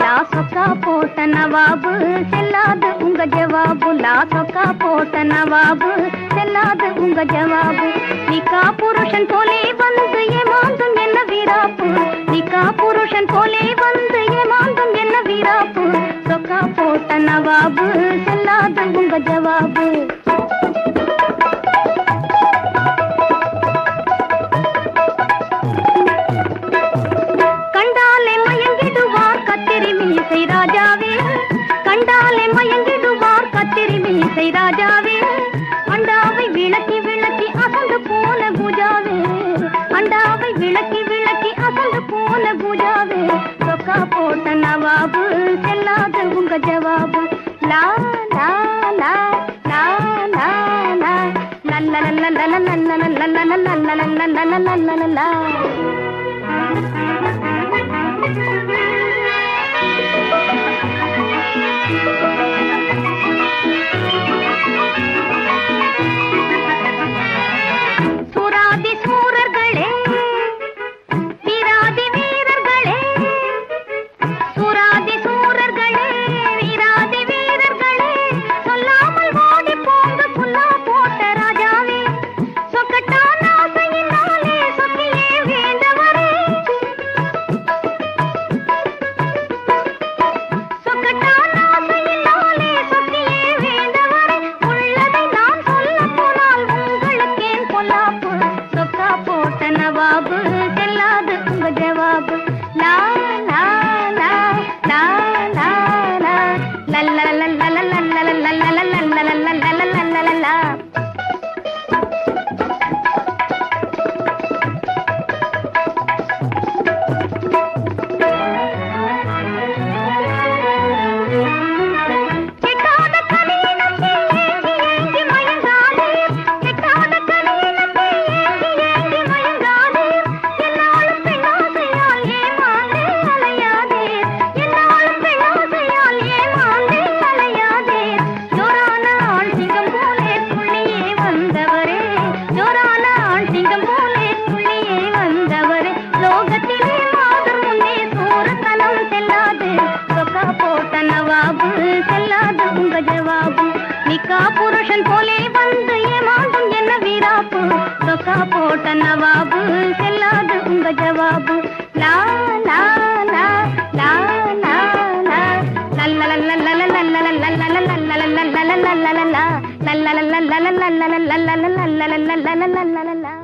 லாசக்கா போட்ட நவாபு செல்லாது உங்க ஜவாபு லாசக்கா போட்ட நவாபு செல்லாது உங்க ஜவாபு நிக்கா புருஷன் போலே வந்து ஏமாந்தும் என்ன வீராப்பு நிக்கா புருஷன் போலே வந்து ஏமாந்தும் என்ன வீராப்பு சொக்கா போட்ட நவாபு செல்லாது உங்க ஜவாபு கண்டாலே மயங்கிடுவார் கத்திரி மீசை ராஜாவே அண்டாவை விளக்கி விளக்கி அசந்து போன பூஜாவே அண்டாவை விளக்கி விளக்கி அசந்து போன பூஜாவே சொக்கா போட்ட நவாபு செல்லாத உங்க ஜவாபு லா லா லா லா லா லா லல்ல லல்ல லல்ல லல்ல லல்ல லல்ல லல்ல லல்ல லல்ல சுராதி बाबा சொக்கா புருஷன் போலே வந்து ஏமாண்டும் என்ன வீராப்பு சொக்கா போட்ட நவாபு செல்லாது உங்க ஜவாபு லா லா லா லா லா லா லல்ல